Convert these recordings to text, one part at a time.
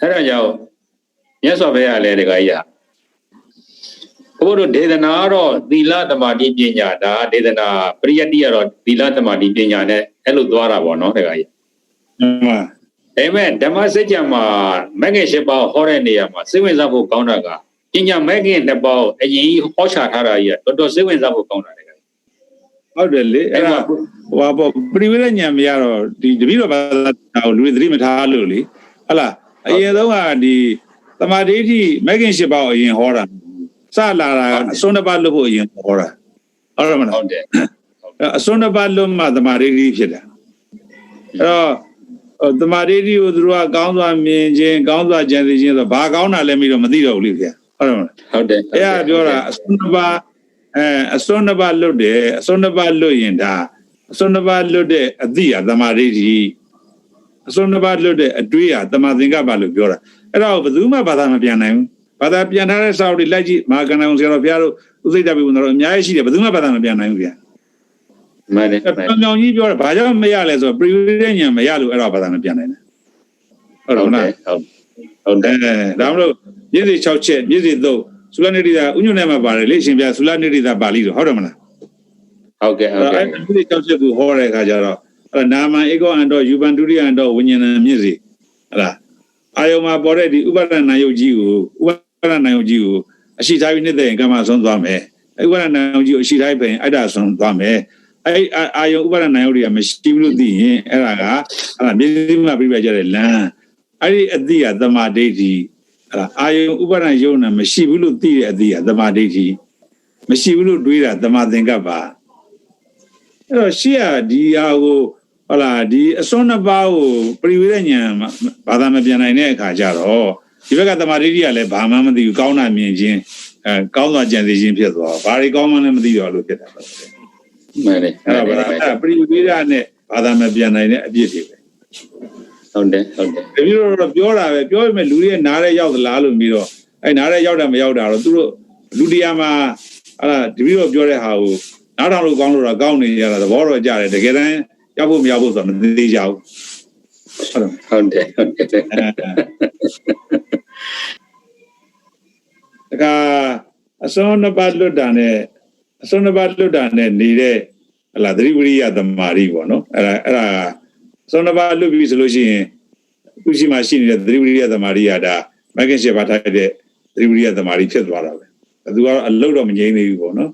အဲ့ဒါကြောင့်မြတ်စွာဘုရားလည်းတခါကြီးဘုရားတို့ဒေသနာတော့သီလသမာဓိပညာဒါဒေသနာပရိယတ္တိကတော့သီလသမာဓိပညာနဲ့အဲ့လိုသွားတာပေါ့နော်တခါကြီးမှန်ဒါပေမဲ့ဓမ္မစကြာမှာမဂ္ဂင်၈ပါးဟောတဲ့နေရာမှာစိတ်ဝင်စားဖို့ကောင်းတာကပညာမဂ္ဂင်နှစ်ပါးအရင်ဟောချထားတာကြီးကတော်တော်စိတ်ဝင်စားဖို့ကောင်းတာတခါကြီးဟုတ်တယ်လေအဲ့ဒါဟိုပါပေါ့ပရိဝေဒညံမရတော့ဒီတပည့်တော်ဘာသာကိုလူတွေသတိမထားလို့လေဟတ်လား အရင်ဆုံးကဒီသမာဓိဋ္ဌိမဂ္ဂင်၈ပါးကိုအရင်ဟောတာစလာတာအစွန်းတစ်ပါးလွတ်ဖို့အရင်ဟောတာဟုတ်တယ်မလားဟုတ်တယ်အဲ့အစွန်းတစ်ပါးလွတ်မှသမာဓိဋ္ဌိဖြစ်တာအဲ့တော့ဟိုသမာဓိဋ္ဌိကိုသူတို့ကကောင်းစွာမြင်ခြင်းကောင်းစွာကြံစည်ခြင်းဆိုဘာကောင်းတာလဲမပြီးတော့မသိတော့ဘူးလေဗျာဟုတ်တယ်မလားဟုတ်တယ်အဲ့ဒါပြောတာအစွန်းတစ်ပါးအဲအစွန်းတစ်ပါးလွတ်တယ်အစွန်းတစ်ပါးလွတ်ရင်ဒါအစွန်းတစ်ပါးလွတ်တဲ့အသည့်ဟာသမာဓိဋ္ဌိ အစွန်းတစ်ပါးလွတ်တဲ့အတွေးဟာသမာသင်္ကပ္ပလို့ပြောတာအဲ့ဒါကိုဘယ်သူမှဘာသာမပြန်နိုင်ဘူးဘာသာပြန်ထားတဲ့စာအုပ်တွေလိုက်ကြည့်မဟာကဏ္ဍအောင်ဆရာတော်ဘုရားတို့ဥစိတ်တပိဘုံတော်အများကြီးရှိတယ်ဘယ်သူမှဘာသာမပြန်နိုင်ဘူးဗျာမှန်တယ်မှန်ပြောင်ပြောင်ကြီးပြောတာဘာကြောင့်မရလဲဆိုတော့ပရိဝေဒဉာဏ်မရလို့အဲ့ဒါဘာသာမပြန်နိုင်ဘူးဟုတ်ဟုတ်တော့တယ်နော်ဟုတ်ဟုတ်တယ်အဲဒါမှမဟုတ်မြစ်စီ6ချက်မြစ်စီ3သုလနိတိတာဥညွန့်နဲ့မှာပါတယ်လေအရှင်ပြသုလနိတိတာပါဠိတော်ဟုတ်တယ်မလားဟုတ်ကဲ့ဟုတ်အဲ့ကဲ့ဒါမြစ်စီ6ချက်ကိုဟောတဲ့အခါကျတော့ အဲ့ဒါနာမဧကောအန္တောယူပန်ဒုတိယအန္တောဝိညာဏမြစ်စီဟုတ်လားအာယုံမှာပေါ်တဲ့ဒီဥပါဒနာယုတ်ကြီးကိုဥပါဒနာယုတ်ကြီးကိုအရှိထားပြီးနှစ်တဲ့ကမ္မဆုံးသွားမယ်အဲ့ဥပါဒနာယုတ်ကြီးကိုအရှိထားပြီးအဲ့ဒါဆုံးသွားမယ်အဲ့အာယုံဥပါဒနာယုတ်တွေကမရှိဘူးလို့သိရင်အဲ့ဒါကအဲ့ဒါမြစ်စီမှာပြပြကြတဲ့လမ်းအဲ့ဒီအတိကသမာဓိဋ္ဌိအဲ့ဒါအာယုံဥပါဒယုံနာမရှိဘူးလို့သိတဲ့အသည့်ဟာသမာဓိဋ္ဌိမရှိဘူးလို့တွေးတာသမာသင်္ကပ္ပအဲ့တော့ရှေ့ကဒီဟာကို ဟုတ်လားဒီအစွန်းနှစ်ပါးကိုပရိဝေဒဉာဏ်ဘာသာမပြန်နိုင်တဲ့အခါကျတော့ဒီဘက်ကသမာဓိဋ္ဌိကလည်းဘာမှမသိဘူးကောင်းတာမြင်ခြင်းအဲကောင်းစွာကြံစည်ခြင်းဖြစ်သွားဘာတွေကောင်းမှလည်းမသိတော့လို့ဖြစ်တာပဲမှန်တယ်အဲ့ဒါဘာအဲ့ဒါပရိဝေဒနဲ့ဘာသာမပြန်နိုင်တဲ့အပြစ်တွေပဲဟုတ်တယ်ဟုတ်တယ်တပည့်တော်တော့ပြောတာပဲပြောပေမဲ့လူတွေရဲ့နားရဲရောက်သလားလို့ပြီးတော့အဲနားရဲရောက်တာမရောက်တာတော့သူတို့လူတရားမှာအဲ့ဒါတပည့်တော်ပြောတဲ့ဟာကိုနားထောင်လို့ကောင်းလို့တော့ကောင်းနေကြတာသဘောတော့ကြတယ်တကယ်တမ်း ရောက်ဖို့မရောက်ဖို့ဆိုတော့မသိကြဘူးဟုတ်တယ်ဟုတ်တယ်ဟုတ်တယ်အဲဒါကအစွန်းနှစ်ပါးလွတ်တာနဲ့အစွန်းနှစ်ပါးလွတ်တာနဲ့နေတဲ့ဟလာသတိဝိရိယသမာဓိပေါ့နော်အဲ့ဒါအဲ့ဒါအစွန်းနှစ်ပါးလွတ်ပြီဆိုလို့ရှိရင်သူရှိမှရှိနေတဲ့သတိဝိရိယသမာဓိကဒါမဂ္ဂင်၈ပါးထားတဲ့သတိဝိရိယသမာဓိဖြစ်သွားတာပဲသူကတော့အလုတ်တော့မငြိမ့်သေးဘူးပေါ့နော်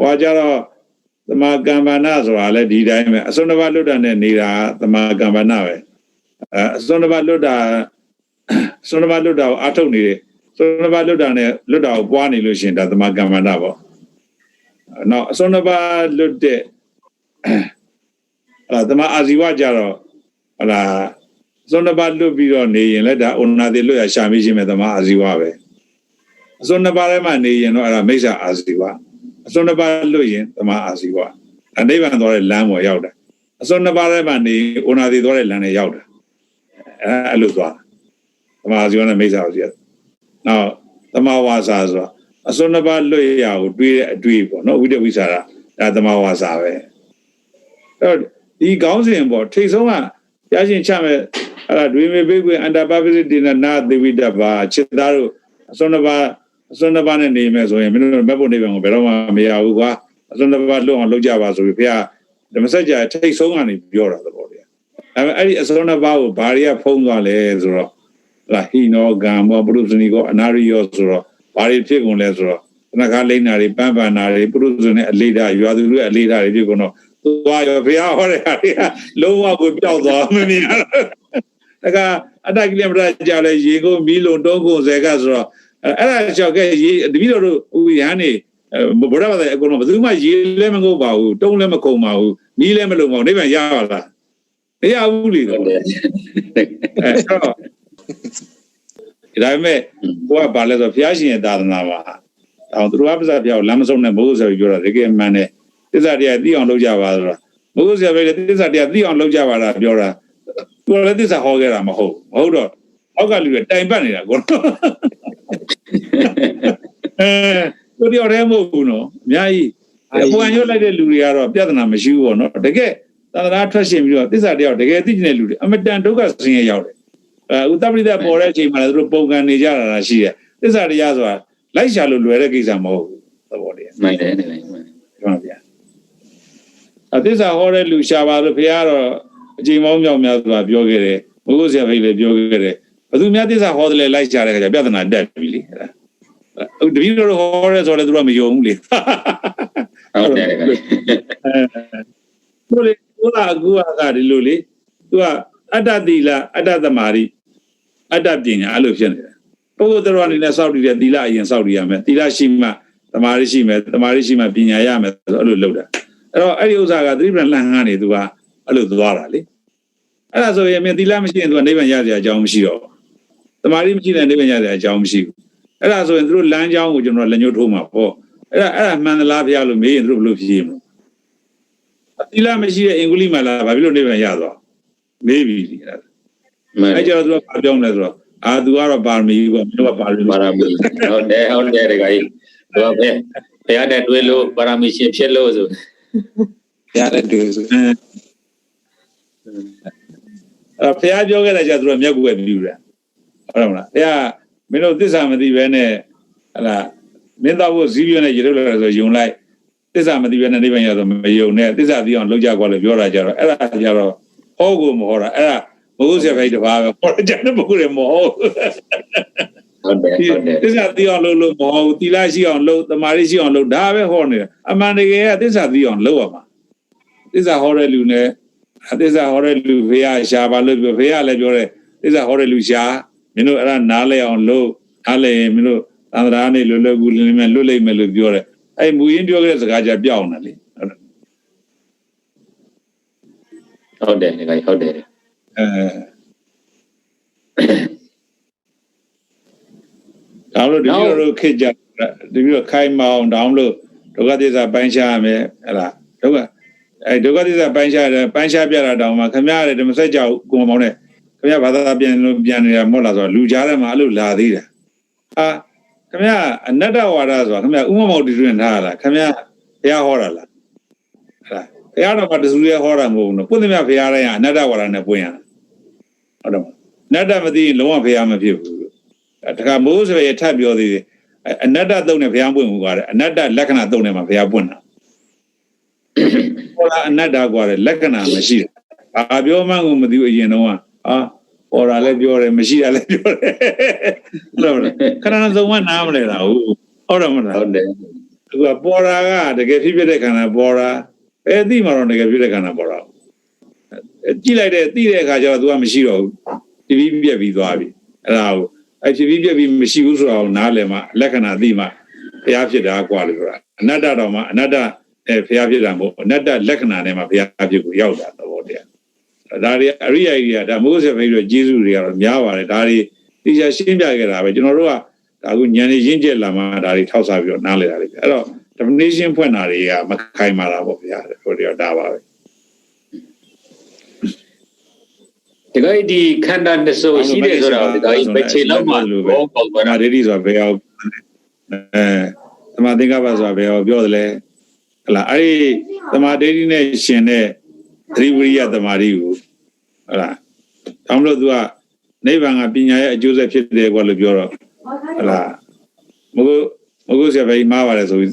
ဟောကြတော့ သမာကမ္ဘာနာဆိုတာလည်းဒီတိုင်းပဲအစွန်းတစ်ပါးလွတ်တာနဲ့နေတာသမာကမ္ဘာနာပဲအဲအစွန်းတစ်ပါးလွတ်တာအစွန်းတစ်ပါးလွတ်တာကိုအထုတ်နေတယ်စွန်းတစ်ပါးလွတ်တာနဲ့လွတ်တာကိုပွားနေလို့ရှိရင်ဒါသမာကမ္ဘာနာပေါ့နောက်အစွန်းတစ်ပါးလွတ်တဲ့အဲသမာအာဇီဝကြတော့ဟလာအစွန်းတစ်ပါးလွတ်ပြီးတော့နေရင်လည်းဒါဩနာတိလွတ်ရရှာမိခြင်းပဲသမာအာဇီဝပဲအစွန်းတစ်ပါးထဲမှာနေရင်တော့အဲ့ဒါမိစ္ဆာအာဇီဝ အစွန်းတစ်ပါးလွတ်ရင်သမာအာဇီဝအနိဗ္ဗာန်သွားတဲ့လမ်းပေါ်ရောက်တာအစွန်းတစ်ပါးထဲမှာနေဩနာတိသွားတဲ့လမ်းနဲ့ရောက်တာအဲအဲ့လိုသွားသမာအာဇီဝနဲ့မိစ္ဆာအာဇီဝနောက်သမဝါစာဆိုတော့အစွန်းတစ်ပါးလွတ်ရကိုတွေးတဲ့အတွေ့ပေါ့နော်ဝိတ္တဝိစာရဒါသမဝါစာပဲအဲ့တော့ဒီခေါင်းစဉ်ပေါ့ထိတ်ဆုံးကရရှင်ချမဲ့အဲ့ဒါဒွေမေဘေကွေအန္တပပစိတိနနာသေဝိတ္တဘာခြေသားတို့အစွန်းတစ်ပါး အစွန်းတစ်ပါးနဲ့နေမယ်ဆိုရင်မင်းတို့မက်ဖို့နေပြန်ကိုဘယ်တော့မှမရဘူးကွာအစွန်းတစ်ပါးလွတ်အောင်လုပ်ကြပါဆိုပြီးဘုရားဓမ္မစကြာထိတ်ဆုံးကနေပြောတာသဘောတရားအဲ့မဲ့အဲ့ဒီအစွန်းတစ်ပါးကိုဘာတွေကဖုံးသွားလဲဆိုတော့လာဟိနောကံမောပုရုဇဏီကောအနာရိယောဆိုတော့ဘာတွေဖြစ်ကုန်လဲဆိုတော့ခဏခါလိမ့်နာတွေပန်းပန်နာတွေပုရုဇဏီအလေးထားရွာသူတွေအလေးထားတွေဖြစ်ကုန်တော့သွားရောဘုရားဟောတဲ့ဟာတွေကလုံးဝကိုပျောက်သွားမမြင်ရတော့ဒါကအတ္တကိလမတကြလဲရေကိုမီးလုံးတုံးကုန်စေကဆိုတော့ အဲ့ဒါကြောင့်ကဲရေတပည့်တော်တို့ဥယဟန်နေဘုရားဘာသာအကုန်လုံးဘယ်သူမှရေလည်းမငုတ်ပါဘူးတုံးလည်းမကုန်ပါဘူးမီးလည်းမလုံပါဘူးနိဗ္ဗာန်ရပါလားမရဘူးလေဟုတ်တယ်အဲတော့ဒါပေမဲ့ကိုကဘာလဲဆိုဘုရားရှင်ရဲ့သာသနာမှာအောင်သူတို့အပ္ပဇာဘုရားကိုလမ်းမဆုံးနဲ့မိုးဆိုပြီးပြောတာတကယ်မှန်တယ်သစ္စာတရားသိအောင်လုပ်ကြပါဆိုတော့မိုးဆိုပြီးသစ္စာတရားသိအောင်လုပ်ကြပါလားပြောတာသူကလည်းသစ္စာဟောခဲ့တာမဟုတ်မဟုတ်တော့အောက်ကလူတွေတိုင်ပတ်နေတာကို အဲသူတို့ရဲမဟုတ်ဘူးနော်အများကြီးအပွင့်ရွတ်လိုက်တဲ့လူတွေကတော့ပြဿနာမရှိဘူးပေါ့နော်တကယ်သာသနာထွက်ရှင်ပြီးတော့သစ္စာတရားတကယ်သိကျင်တဲ့လူတွေအမတန်ဒုက္ခဆင်းရဲရောက်တယ်အဲဥတ္တပရိသတ်ပေါ်တဲ့အချိန်မှာလည်းသူတို့ပုံကန်နေကြတာလားရှိတယ်သစ္စာတရားဆိုတာလိုက်ရှာလို့လွယ်တဲ့ကိစ္စမဟုတ်ဘူးသဘောတရားမှန်တယ်နေလိုက်မှန်ပြောပါဗျာအသစ္စာဟောတဲ့လူရှာပါလို့ဘုရားတော့အချိန်မောင်းမြောက်များစွာပြောခဲ့တယ်ဘုရားဆရာဖိတ်လည်းပြောခဲ့တယ်ဘယ်သူများသစ္စာဟောတယ်လဲလိုက်ရှာတဲ့ခါကျပြဿနာတက်ပြီလေအဲ့ဒါအဲ့ တပည့်တော်ဟောရဲဆိုတော့သူတို့ကမယုံဘူးလေဟုတ်တယ်ကဲသူလေသူကအခုကဒီလိုလေသူကအတ္တတိလအတ္တသမารိအတ္တပညာအဲ့လိုဖြစ်နေတယ်ပုဂ္ဂိုလ်တော်အနေနဲ့စောင့်တည်တဲ့သီလအရင်စောင့်တည်ရမယ်သီလရှိမှသမာဓိရှိမယ်သမာဓိရှိမှပညာရမယ်ဆိုတော့အဲ့လိုလုပ်တာအဲ့တော့အဲ့ဒီဥစ္စာကသတိပ္ပံလန့်ဟန်းနေသူကအဲ့လိုသွားတာလေအဲ့ဒါဆိုရင်မင်းသီလမရှိရင်သူကနိဗ္ဗာန်ရစရာအကြောင်းမရှိတော့ဘူးသမာဓိမရှိရင်နိဗ္ဗာန်ရစရာအကြောင်းမရှိဘူး အဲ့ဒါဆိုရင်သူတို့လမ်းကြောင်းကိုကျွန်တော်လက်ညှိုးထိုးမှာပေါ့အဲ့ဒါအဲ့ဒါမှန်သလားဘုရားလို့မေးရင်သူတို့ဘယ်လိုဖြေမလဲသီလမရှိတဲ့အင်္ဂုလိမာလာဘာဖြစ်လို့နေပြန်ရသွားမေးပြီဒီအဲ့မှန်အဲ့ကျတော့သူကဘာပြောမလဲဆိုတော့အာသူကတော့ပါရမီပေါ့မင်းတို့ကပါရမီပါရမီဟုတ်တယ်ဟုတ်တယ်တကယ်တော့ဘယ်ဘုရားနဲ့တွေ့လို့ပါရမီရှင်ဖြစ်လို့ဆိုရတဲ့တူဆိုအဲ့ဖះပြောခဲ့တဲ့ကျသူကမျက်ကွယ်ပြူတယ်ဟုတ်တယ်မလားဖះ မင်းတို့သစ္စာမသိဘဲနဲ့ဟလာမင်းတော့ဘုဇီးပြနဲ့ရေလို့လဲဆိုယုံလိုက်သစ္စာမသိဘဲနဲ့နိဗ္ဗာန်ရဆိုမယုံနဲ့သစ္စာသိအောင်လုပ်ကြကွာလို့ပြောတာကြတော့အဲ့ဒါကြတော့ဟောကိုမဟောတာအဲ့ဒါဘုဟုဆေဖိုက်တပါပဲဟောကြတယ်ဘုဟုရမဟုတ်ဟုတ်တယ်ဟုတ်တယ်သစ္စာသိအောင်လုပ်လို့မဟုတ်ဘူးသီလရှိအောင်လုပ်တမာရီရှိအောင်လုပ်ဒါပဲဟောနေတာအမှန်တကယ်ကသစ္စာသိအောင်လုပ်ရမှာသစ္စာဟောတဲ့လူနဲ့သစ္စာဟောတဲ့လူဖေရရှာပါလို့ပြောဖေရလည်းပြောတယ်သစ္စာဟောတဲ့လူရှာ မင်းတို့အဲ့ဒါနားလဲအောင်လုပ်အားလဲမင်းတို့သံဃာနဲ့လွတ်လွတ်ကူလင်းမဲ့လွတ်လိမ့်မယ်လို့ပြောတယ်အဲ့မူရင်းပြောခဲ့တဲ့စကားကြပြောင်းတယ်လေဟုတ်တယ်ဟုတ်တယ်တကယ်ဟုတ်တယ်အဲဒါလို့ဒီလိုလိုခစ်ကြဒီလိုခိုင်းမအောင်တောင်းလို့ဒုက္ခသစ္စာပိုင်းခြားရမယ်ဟဲ့လားဒုက္ခအဲဒုက္ခသစ္စာပိုင်းခြားတယ်ပိုင်းခြားပြတာတောင်းမှခမရတဲ့ဓမ္မစက်ကြောက်ကိုမောင်းနဲ့ ခမရဘာသာပြန်လို့ပြန်နေတာမဟုတ်လားဆိုတော့လူကြားထဲမှာအဲ့လိုလာသေးတယ်အာခမရအနတ္တဝါဒဆိုတာခမရဥမမောက်တီတွင်ထားလားခမရဘုရားဟောတာလားဟဲ့လားဘုရားတော်ကတဆူရဲဟောတာမဟုတ်ဘူးနော်ပုသမြဘုရားတိုင်းကအနတ္တဝါဒနဲ့ပွင့်ရဟုတ်တယ်မနတ္တမသိရင်လုံးဝဘုရားမဖြစ်ဘူးတခါမိုးဆိုရထပ်ပြောသေးတယ်အနတ္တသုံးနဲ့ဘုရားပွင့်မှုကွာတယ်အနတ္တလက္ခဏာသုံးနဲ့မှာဘုရားပွင့်တာဟောလာအနတ္တကွာတယ်လက္ခဏာမရှိတယ်ဘာပြောမှန်းကိုမသိဘူးအရင်တော့ ဟာဟောတာလည်းပြောတယ်မရှိတာလည်းပြောတယ်ဟုတ်လားခဏစုံမနားမလဲတာဟုတ်ဟုတ်တယ်မလားဟုတ်တယ်သူကပေါ်တာကတကယ်ဖြစ်ဖြစ်တဲ့ခန္ဓာပေါ်တာအဲသိမှတော့တကယ်ဖြစ်တဲ့ခန္ဓာပေါ်တာအဲကြည့်လိုက်တဲ့သိတဲ့အခါကျတော့ तू ကမရှိတော့ဘူးတပြီးပြက်ပြီးသွားပြီအဲ့ဒါကိုအဲဖြစ်ပြီးပြက်ပြီးမရှိဘူးဆိုတော့နားလည်မှလက္ခဏာသိမှဘုရားဖြစ်တာကွာလို့ဆိုတာအနတ္တတော့မှအနတ္တအဲဘုရားဖြစ်တာမဟုတ်အနတ္တလက္ခဏာနဲ့မှဘုရားဖြစ်ကိုရောက်တာသဘောတရား ဒါတွေအရိယာကြီးကဒါမိုးဆက်ဖိတ်တို့ကျေးဇူးတွေကတော့များပါတယ်ဒါတွေသိချာရှင်းပြခဲ့တာပဲကျွန်တော်တို့ကဒါကဉာဏ်ရင်းကျက်လာမှဒါတွေထောက်စားပြီးတော့နားလည်တာလေအဲ့တော့ definition ဖွင့်တာတွေကမခိုင်မာတာပေါ့ဗျာဟိုတည်းတော့ဒါပါပဲတကယ်ဒီခန္ဓာနှစ်စုံရှိတယ်ဆိုတော့တကယ်ပဲခြေလောက်မှဘောပေါက်သွားဘာတာဒိဋ္ဌိဆိုတာဘယ်အောင်အဲသမာသင်္ကပ္ပဆိုတာဘယ်အောင်ပြောတယ်လဲဟလာအဲ့ဒီသမာဒိဋ္ဌိနဲ့ရှင်တဲ့သတိဝိရိယသမာဓိကို ဟလာဒါမှမဟုတ်သူကနိဗ္ဗာန်ကပညာရဲ့အကျိုးဆက်ဖြစ်တယ်ကွာလို့ပြောတော့ဟလာမဟုတ်မဟုတ်ဆရာပဲမှားပါတယ်ဆိုပြီး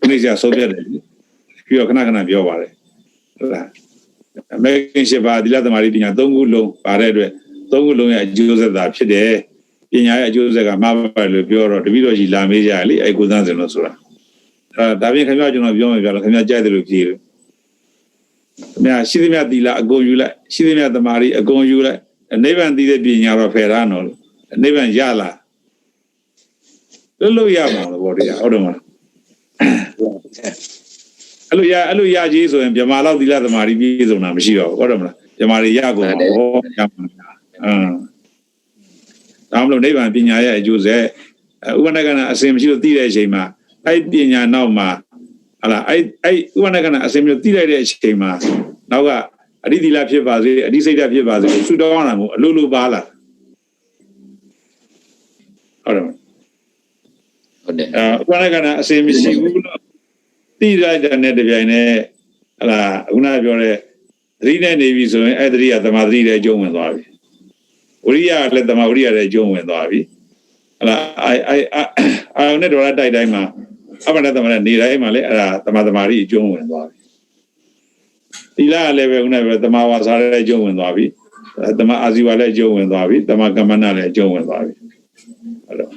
ခဏကြာဆုံးပြတ်တယ်ပြီးတော့ခဏခဏပြောပါတယ်ဟလာအမေခင်ရှိပါဒီလသမารိပညာ၃ခုလုံးပါတဲ့အတွက်၃ခုလုံးရဲ့အကျိုးဆက်သာဖြစ်တယ်ပညာရဲ့အကျိုးဆက်ကမှားပါတယ်လို့ပြောတော့တပည့်တော်ကြီးလာမေးကြရလေအဲ့ကိုသန်းစင်လို့ဆိုတာအဲဒါပြင်ခင်ဗျားကျွန်တော်ပြောမယ်ပြလို့ခင်ဗျားကြိုက်တယ်လို့ဖြေတယ် မြတ်ရှိသမျှသီလအကုန်ယူလိုက်ရှိသမျှသမာဓိအကုန်ယူလိုက်အနိဗ္ဗာန်သိတဲ့ပညာတော့ဖယ်ရအောင်လို့အနိဗ္ဗာန်ရလာလွတ်လွတ်ရမှာလို့ဘောတရားဟုတ်တယ်မလားအဲ့လိုရအဲ့လိုရကြီးဆိုရင်မြမာလောက်သီလသမာဓိပြည့်စုံတာမရှိတော့ဘူးဟုတ်တယ်မလားမြမာတွေရကုန်မှာဟောရမှာအင်းဒါမှမဟုတ်နိဗ္ဗာန်ပညာရဲ့အကျိုးဆက်ဥပဒကနာအစဉ်မရှိလို့သိတဲ့အချိန်မှာအဲ့ပညာနောက်မှာ ဟလာအဲ့အဲ့ဥပနကနာအစင်မရှိလို့သိလိုက်တဲ့အချိန်မှာနောက်ကအရိသီလဖြစ်ပါစေအရိစိတ်ဓာတ်ဖြစ်ပါစေသုတောင်းတာမို့အလိုလိုပါလာဟုတ်တယ်မလားဟုတ်တယ်အဲဥပနကနာအစင်မရှိဘူးလို့သိလိုက်တဲ့နဲ့တပြိုင်နက်ဟလာခုနပြောတဲ့သတိနဲ့နေပြီဆိုရင်အဲ့သတိကသမာဓိနဲ့အကျုံးဝင်သွားပြီဝရိယလည်းတမဝရိယလည်းအကျုံးဝင်သွားပြီဟလာအဲအဲအာယုန်နဲ့ဒေါ်လာတိုက်တိုင်းမှာ အပ္ပဒသမဏနေတိုင်းမှာလည်းအဲ့ဒါသမာသမารိအကျုံးဝင်သွားပြီသီလကလည်းပဲခုနကသမာဝါစာလည်းအကျုံးဝင်သွားပြီသမာအာဇီဝလည်းအကျုံးဝင်သွားပြီသမာကမ္မနာလည်းအကျုံးဝင်သွားပြီအဲ့တော့